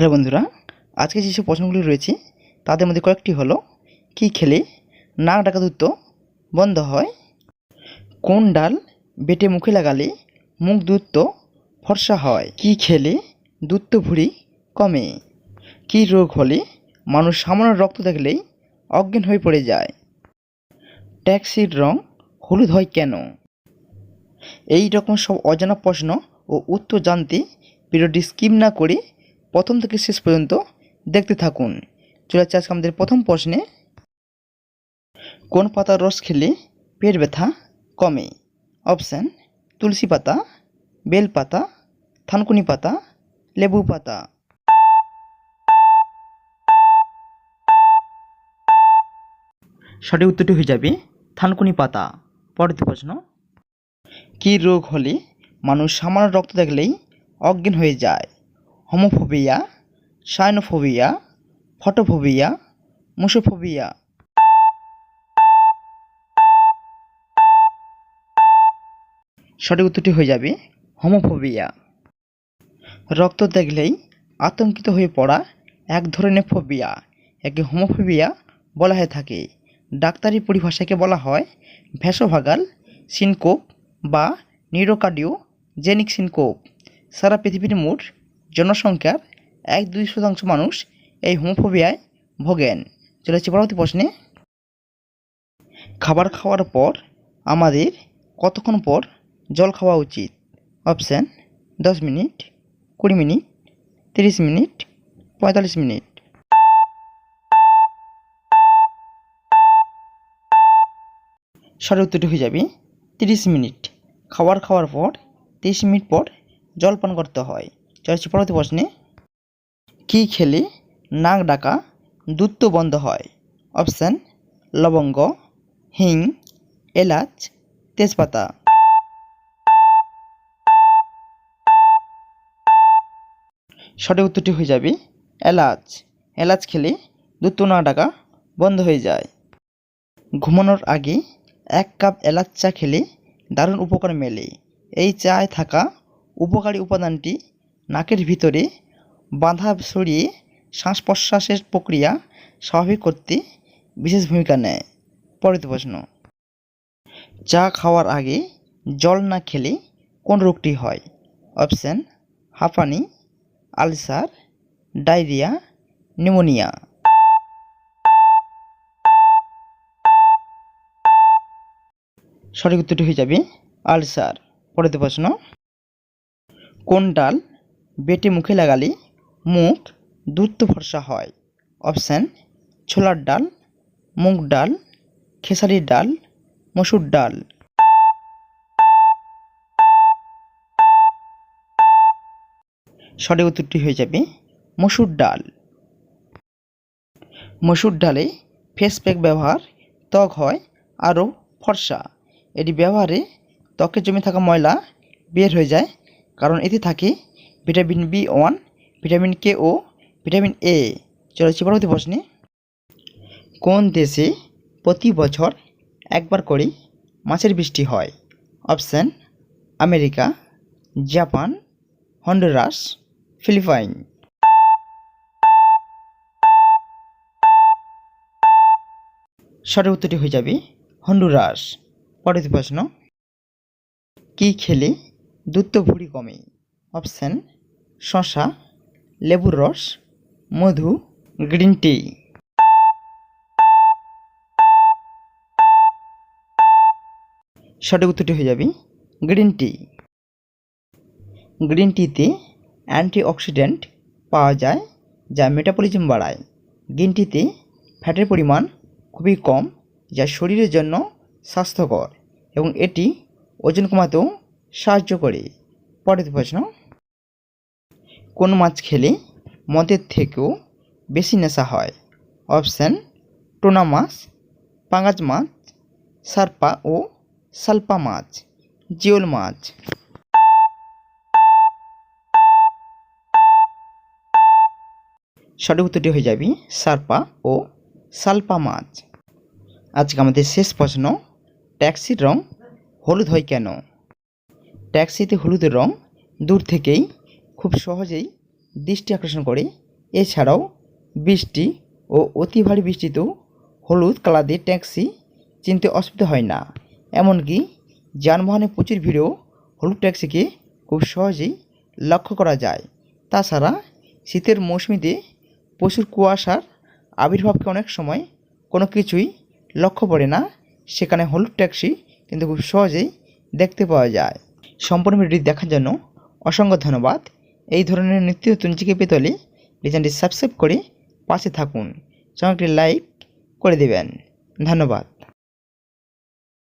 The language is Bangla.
হ্যালো বন্ধুরা, আজকে যেসব প্রশ্নগুলি রয়েছে, তাদের মধ্যে কয়েকটি হলো, কী খেলে নাক ডাকা দ্রুত বন্ধ হয়? কোন ডাল বেটে মুখে লাগালে মুখ দ্রুত ফর্সা হয়? কী খেলে দ্রুত ভুঁড়ি কমে? কী রোগ হলে মানুষ সামান্য রক্ত দেখলেই অজ্ঞান হয়ে পড়ে যায়? ট্যাক্সির রং হলুদ হয় কেন? এই রকম সব অজানা প্রশ্ন ও উত্তর জানতে ভিডিওটি স্কিপ না করে প্রথম থেকে শেষ পর্যন্ত দেখতে থাকুন। চলে যাচ্ছে আজকে আমাদের প্রথম প্রশ্নে। কোন পাতার রস খেলে পেট ব্যথা কমে? অপশান, তুলসী পাতা, বেল পাতা, থানকুনি পাতা, লেবু পাতা। সঠিক উত্তরটি হয়ে যাবে থানকুনি পাতা। পরবর্তী প্রশ্ন, কী রোগ হলে মানুষ সামান্য রক্ত দেখলেই অজ্ঞান হয়ে যায়? হোমোফোবিয়া সাইনোফোবিয়া ফটোফোবিয়া মুসোফোবিয়া সঠিক উত্তরটি হয়ে যাবে হোমোফোবিয়া রক্ত দেখলেই আতঙ্কিত হয়ে পড়া এক ধরনের ফোবিয়া একে হোমোফোবিয়া বলা হয়ে থাকে। ডাক্তারি পরিভাষাকে বলা হয় ভ্যাসোভাগাল সিনকোপ বা নিউরোকার্ডিও জেনিক সিনকোপ। সারা পৃথিবীর মোট জনসংখ্যার এক দুই শতাংশ মানুষ এই হোমোফোবিয়ায় ভোগেন। চলেছে পরবর্তী প্রশ্নে। খাবার খাওয়ার পর আমাদের কতক্ষণ পর জল খাওয়া উচিত? অপশান দশ মিনিট, কুড়ি মিনিট, তিরিশ মিনিট, পঁয়তাল্লিশ মিনিট। সঠিক উত্তরটি হয়ে যাবে, তিরিশ মিনিট। খাবার খাওয়ার পর, তিরিশ মিনিট পর জল পান করতে হয়। চলছে পরবর্তী প্রশ্নে, কী খেলে নাক ডাকা দ্রুত বন্ধ হয়? অপশান, লবঙ্গ, হিং, এলাচ, তেজপাতা। সঠিক উত্তরটি হয়ে যাবে, এলাচ। এলাচ খেলে দ্রুত নাক ডাকা বন্ধ হয়ে যায়। ঘুমানোর আগে এক কাপ এলাচ চা খেলে দারুণ উপকার মেলে। এই চায় থাকা উপকারী উপাদানটি নাকের ভিতরে বাধা সরিয়ে শ্বাস প্রশ্বাসের প্রক্রিয়া স্বাভাবিক করতে বিশেষ ভূমিকা নেয়। পরবর্তী প্রশ্ন, চা খাওয়ার আগে জল না খেলে কোন রোগটি হয়? অপশান, হাঁপানি, আলসার, ডায়রিয়া, নিউমোনিয়া। সঠিক উত্তরটি হয়ে যাবে আলসার। পরবর্তী প্রশ্ন, কোন ডাল বেটে মুখে লাগালে, মুখ দ্রুত ফর্সা হয়। অপশান, ছোলার ডাল, মুগ ডাল, খেসারির ডাল, মসুর ডাল। সঠিক উত্তরটি হয়ে যাবে, মসুর ডাল। মসুর ডালে ফেস প্যাক ব্যবহার, ত্বক হয়, আরও ফর্সা। এটি ব্যবহারে ত্বকে জমে থাকা ময়লা বের হয়ে যায়, কারণ এতে থাকে vitamin B one, vitamin K O, vitamin A. চলেছি পরবর্তী প্রশ্নে, কোন দেশে প্রতি বছর একবার করে মাছের বৃষ্টি হয়? Option, America, Japan, Honduras, Philippines. সঠিক উত্তরটি হয়ে যাবে হন্ডুরাস। পরবর্তী প্রশ্ন, কী খেলে দ্রুত ভুঁড়ি কমে? অপশান, শশা, লেবুর রস, মধু, গ্রিন টি। সঠিক উত্তরটি হয়ে যাবে গ্রিন টি। গ্রিন টিতে অ্যান্টিঅক্সিডেন্ট পাওয়া যায় যা মেটাবলিজম বাড়ায়। গ্রিন টিতে ফ্যাটের পরিমাণ খুবই কম, যা শরীরের জন্য স্বাস্থ্যকর এবং এটি ওজন কমাতেও সাহায্য করে। পরের প্রশ্ন কোন মাছ খেলে মদের থেকেও বেশি নেশা হয়? অপশান, টোনা মাছ, পাঙাশ মাছ, সারপা ও সালপা মাছ, জিওল মাছ। সঠিক উত্তরটি হয়ে যাবে সারপা ও সালপা মাছ। আজকে আমাদের শেষ প্রশ্ন, ট্যাক্সির রং হলুদ হয় কেন? ট্যাক্সিতে হলুদের রং দূর থেকেই খুব সহজেই দৃষ্টি আকর্ষণ করে। এছাড়াও বৃষ্টি ও অতি ভারী বৃষ্টিতেও হলুদ কালার দিয়ে ট্যাক্সি চিনতে অসুবিধা হয় না। এমনকি যানবাহনে প্রচুর ভিড়েও হলুদ ট্যাক্সিকে খুব সহজেই লক্ষ্য করা যায়। তাছাড়া শীতের মৌসুমিতে প্রচুর কুয়াশার আবির্ভাবকে অনেক সময় কোনো কিছুই লক্ষ্য পড়ে না। সেখানে হলুদ ট্যাক্সি কিন্তু খুব সহজেই দেখতে পাওয়া যায়। সম্পূর্ণ ভিডিওটি দেখার জন্য অসংখ্য ধন্যবাদ। এই ধরনের নিত্য নতুন জিকে পেতে হলে চ্যানেলটি সাবস্ক্রাইব করে পাশে থাকুন। চ্যানেলটি একটি লাইক করে দেবেন। ধন্যবাদ।